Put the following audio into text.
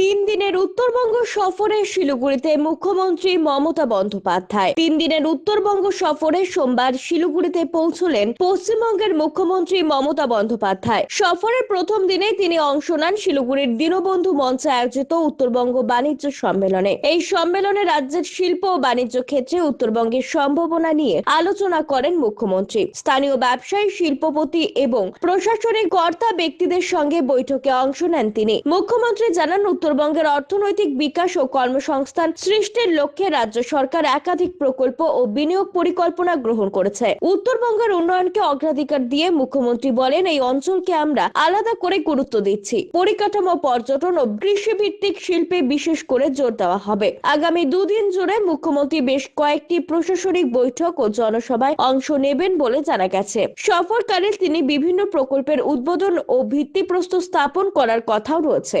তিন দিনের উত্তরবঙ্গ সফরে শিলিগুড়িতে মুখ্যমন্ত্রী মমতা বন্দ্যোপাধ্যায়। তিন দিনের উত্তরবঙ্গ সফরে সোমবার শিলিগুড়িতে পৌঁছলেন পশ্চিমবঙ্গের মুখ্যমন্ত্রী মমতা বন্দ্যোপাধ্যায়। সফরের প্রথম দিনে তিনি অংশ নেন শিলিগুড়ির দীনবন্ধু মঞ্চে আয়োজিত উত্তরবঙ্গ বাণিজ্য সম্মেলনে। এই সম্মেলনে রাজ্যের শিল্প ও বাণিজ্য ক্ষেত্রে উত্তরবঙ্গের সম্ভাবনা নিয়ে আলোচনা করেন মুখ্যমন্ত্রী। স্থানীয় ব্যবসায়ী, শিল্পপতি এবং প্রশাসনিক কর্তা ব্যক্তিদের সঙ্গে বৈঠকে অংশ নেন তিনি। মুখ্যমন্ত্রী জানান উত্তরবঙ্গের অর্থনৈতিক বিকাশ ও কর্মসংস্থান সৃষ্টির লক্ষ্যে রাজ্য সরকার একাধিক প্রকল্প ও বিনিয়োগ পরিকল্পনা গ্রহণ করেছে। উত্তরবঙ্গের উন্নয়নকে অগ্রাধিকার দিয়ে মুখ্যমন্ত্রী বলেন, এই অঞ্চলকে আমরা আলাদা করে গুরুত্ব দিচ্ছি। পরিকাঠামো, পর্যটন ও কৃষিভিত্তিক শিল্পে বিশেষ করে জোর দেওয়া হবে। আগামী দুদিন জুড়ে মুখ্যমন্ত্রী বেশ কয়েকটি প্রশাসনিক বৈঠক ও জনসভায় অংশ নেবেন বলে জানা গেছে। সফরকালে তিনি বিভিন্ন প্রকল্পের উদ্বোধন ও ভিত্তিপ্রস্তর স্থাপন করার কথাও রয়েছে।